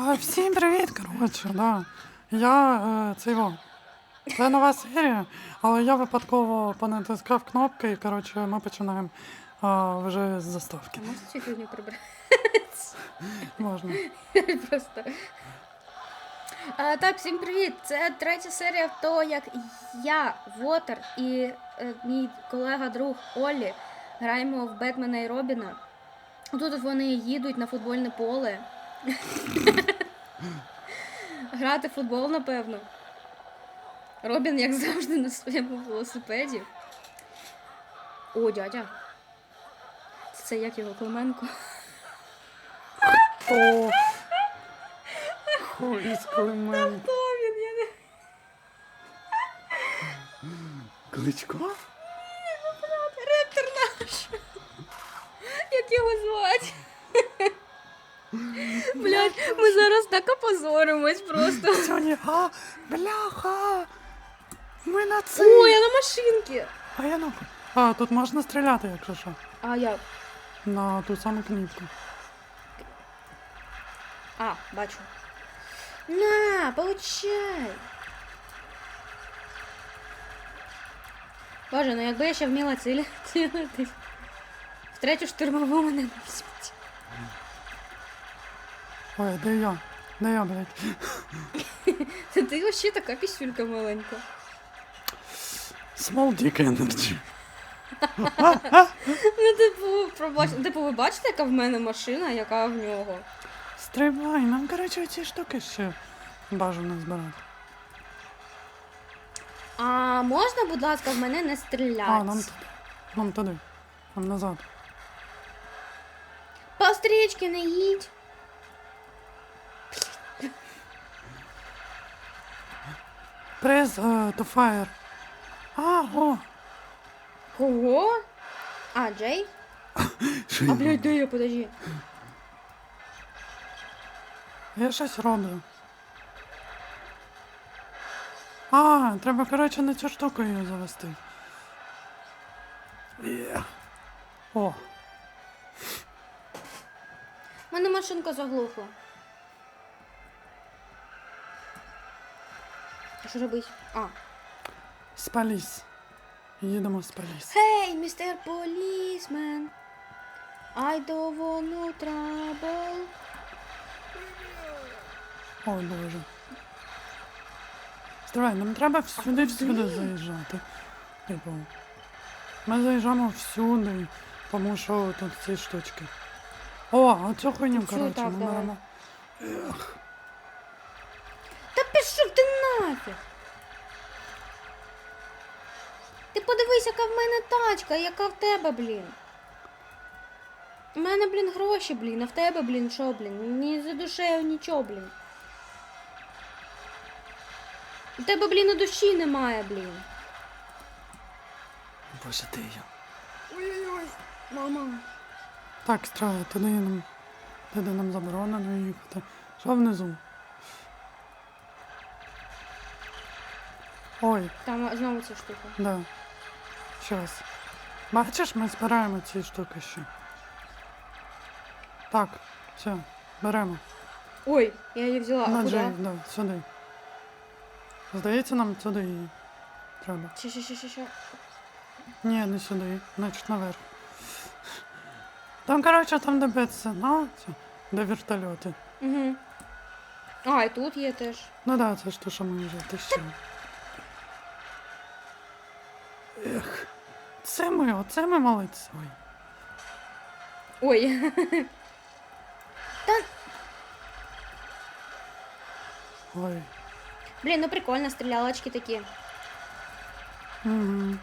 А, всім привіт, коротше, да. Я е, це його. Це нова серія, але я випадково понатискав кнопки і коротше ми починаємо а, вже з заставки. Можна цю фігню прибрати? Можна. Просто. А, так, всім привіт! Це третя серія того, як я, Вотер і е, мій колега-друг Оллі граємо в Бетмена і Робіна. Тут вони їдуть на футбольне поле. Грати в футбол, напевно. Робін, як завжди, на своєму велосипеді. О, дядя. Це як його Клименко. О, хуй з Клименко. Хто він? Я не Кличко? Ректор наш. Як його звати? Блять, ми зараз так опозоримось просто. Сьогодні, а, бляха! Ми на це. О, я на машинці. А я на. А, тут можна стріляти, якщо що. А я. На ту саму кнопку. А, бачу. На, получай. Боже, ну якби я ще вміла цілитись. В третю штурмову мене не візьмуть. Ой, де я? Де я, блядь? Та ти вообще така пісюлька маленька. Small dick energy. Ну, типу, пробач... типу, ви бачите, яка в мене машина, яка в нього? Стрибай, нам, коротше, ці штуки ще бажано збирати. А можна, будь ласка, в мене не стріляти? А, нам туди. Нам туди. Нам назад. По стрічки не їдь. Press uh, to fire. А, о! Кого? А, Джей? А, блядь, де я, подожди. Я щось роблю. А, треба, коротше, на цю штуку її завести. Є. О, У мене машинка заглухла. А Що робить? А. спаліс. Їдемо спаліс. Hey, містер полісмен. I don't want no trouble. Ой, боже. Стривай, нам треба всюди всюди заїжджати. Типу. Ми заїжджаємо всюди, тому що тут ці штучки. О, хуйню, Цю коротше, ми беремо. Та пішов ти нафіг. Ти подивись, яка в мене тачка, яка в тебе, блін. У мене, блін, гроші, блін, а в тебе, блін, що, блін? Ні за душею нічого, блін. У тебе, блін, і душі немає, блін. Боже, ти я. Ой-ой-ой, мама. Так, стривай, туди нам, туди нам заборонено їхати. Що внизу? Ой, Там знову ця штука. да. Щас. Бачиш, ми збираємо ці штуки ще. Так, все, беремо. Ой, я її взяла. А На куди? Джей, да, сюди. Здається, нам сюди її треба. Ще, ще, ще, ще, ще. Ні, не сюди, значить наверх. Там, коротше, там де биться, ну, це, де вертольоти. Угу. А, і тут є теж. Ну да, це ж то, що ми вже тисячі. Ех, це ми, оце ми молодці. Ой. Ой. Ой. Блін, ну прикольно, стрілялочки такі. Угу.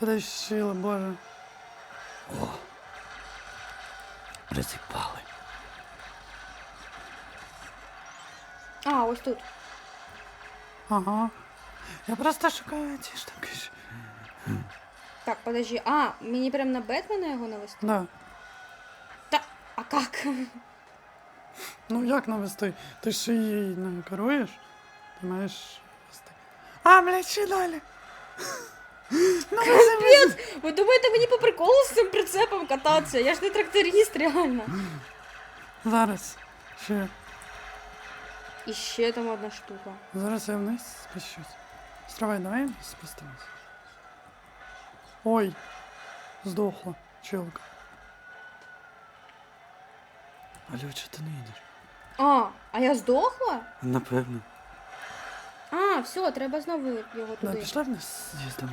Прищили, боже. О. Розіпали. А, ось тут. Ага. Я просто шукаю ці штуки. Так, подожди. А, мені прям на Бетмена його навести? Да. Та, а как? Ну як навести? Ти ж її не керуєш? Ти маєш вести. А, блядь, ще далі. Капець! Ви думаєте мені по приколу з цим прицепом кататися? Я ж не тракторист, реально. Зараз. Ще. І ще там одна штука. Зараз я вниз спущусь. Стравай, давай спустимось. Ой, здохла челка. Алло, чого ти не йдеш? А, а я здохла? Напевно. А, все, треба знову його Да, туди. пішла вниз. З'їздимо.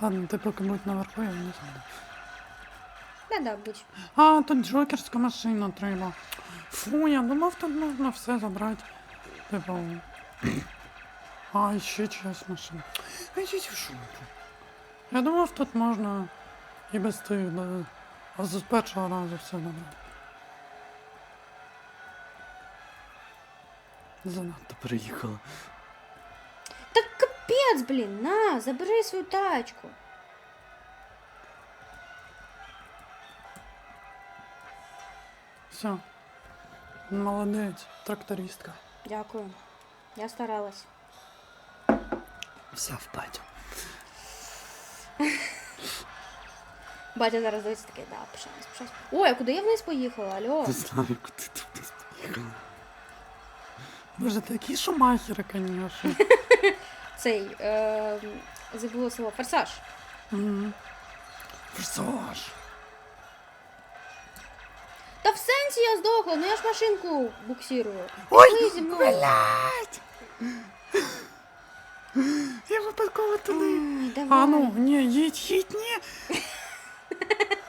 Ладно, ти поки будь наверху, я вниз буду. Да, да. А, тут джокерська машина треба. Фу, я думав, тут можна все забрати. Типу. А, ще чиясь машина. А йдіть в шутку. Я думав, тут можна і без тих, да, а з першого разу все забрати. Занадто. Переїхала. Так капець, блін, на, забери свою тачку. Все. Молодець, трактористка. Дякую. Я старалась. Вся в батю. Батя зараз дивиться такий, да, пишаюсь, пишаюсь. Ой, а куди я вниз поїхала? Алло. Не знаю, куди ти вниз поїхала. Боже, такі шумахери, конечно. Цей, е, забула слово, форсаж. Мгм. Форсаж. Та в сенсі я здохла, ну я ж машинку буксирую. Ой, Ви зі мною. блядь! Я випадково туди. Ай, давай. А ну, ні, їдь, їдь, ні.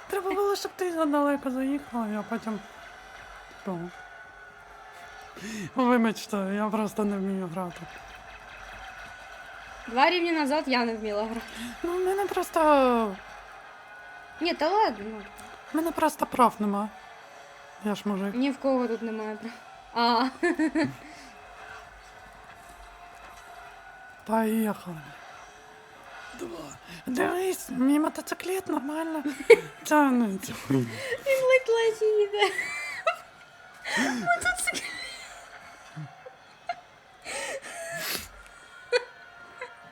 Треба було, щоб ти задалеко заїхала, я потім. Типу. Вибачте, я просто не вмію грати. Два рівні назад я не вміла грати. Ну, в мене просто. Ні, та ладно. ну, В мене просто прав нема. Я ж мужик. Ні в кого тут немає прав. А, Поїхали. Два. Дивись, мій мотоциклет нормально тягнеться. він ледь-ледь їде.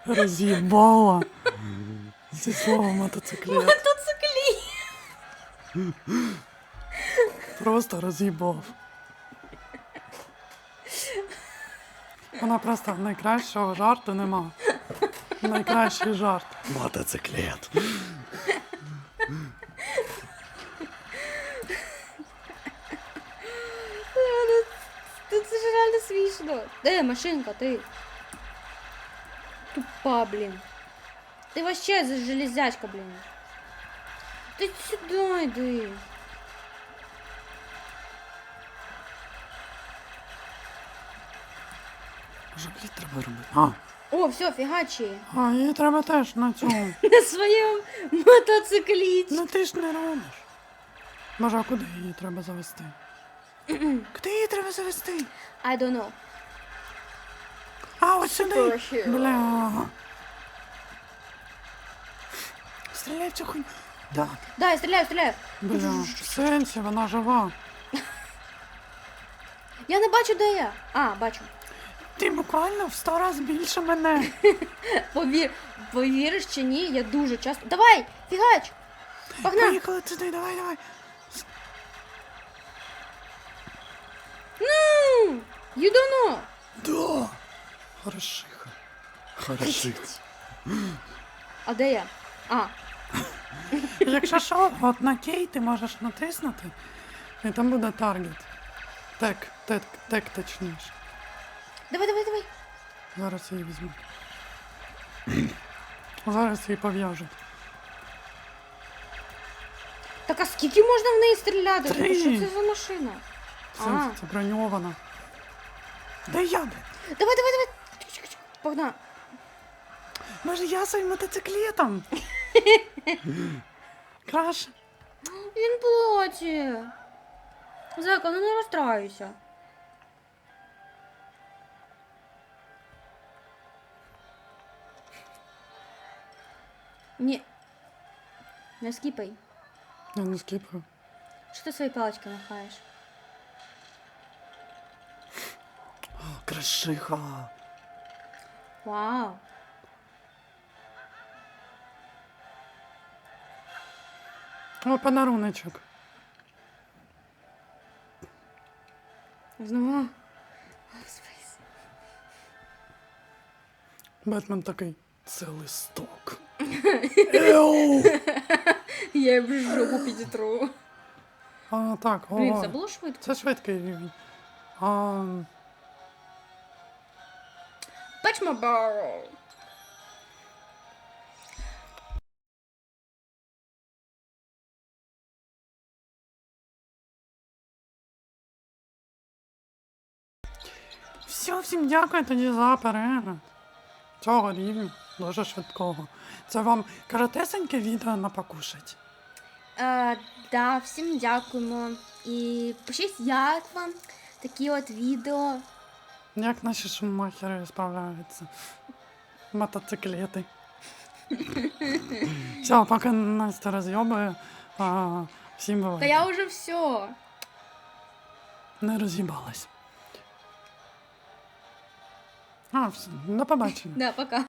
Роз'їбала. Зі словом мотоциклет. Мотоциклі. Просто роз'їбав. Вона просто найкращого жарту нема. Найкращий жарт. Мотоциклет. Це ж реально смішно. Де машинка, ти? Тупа, блін. Ти вообще за железячка, блін. Ти сюди йди. Може, блін, треба робити. А, О, все, фігачі. А, їй треба теж на цьому. На своєму мотоцикліті. Ну ти ж не робиш. Боже, а куди її треба завести? Куди її треба завести? I don't know. А, ось сюди. Superhero. Бля. Стріляй в цю хуйню. да. Да, я стріляю, стріляю. Бля, в сенсі, вона жива. Я не бачу, де я. А, бачу. Ти буквально в сто разів більше мене. Повір, повіриш чи ні, я дуже часто. Давай, фігач! Погнав! Поїхали сюди, давай, давай. Ну, you don't know. Да. Хорошиха. Хорошить. А де я? А, Якщо що, от на кей ти можеш натиснути, і там буде таргет. Тек, тек, тек точніше. Давай, давай, давай. Зараз її візьму. Зараз її пов'яжуть. Так а скільки можна в неї стріляти? Три. Що це за машина? А. це броньована. Де я? де? Давай, давай, давай. Чик-чик-чик. Може я своїм мотоциклетом? Краще. Він плаче. Зайка, ну не розстраюйся. Не... Не скипай. Я не скипаю. Что ты своей палочкой махаешь? Крашиха. Вау. О, подаруночок. Знову. Бэтмен, такий. Це листок. Еу! Я в жопу підітру. А, так, Блін, це було швидко. це швидкий рівень. А, Печмо баро. все, всім дякую тоді за перегляд. Цього рівня, дуже швидкого. Це вам коротесеньке відео на покушать. Е, да, всім дякуємо. І пишіть, як вам такі от відео. Як наші шумахери справляються. Мотоциклети. Все, поки Настя роз'єбує, а, всім Та я вже все. Не роз'їбалась. А, все, до побачення. Да, пока.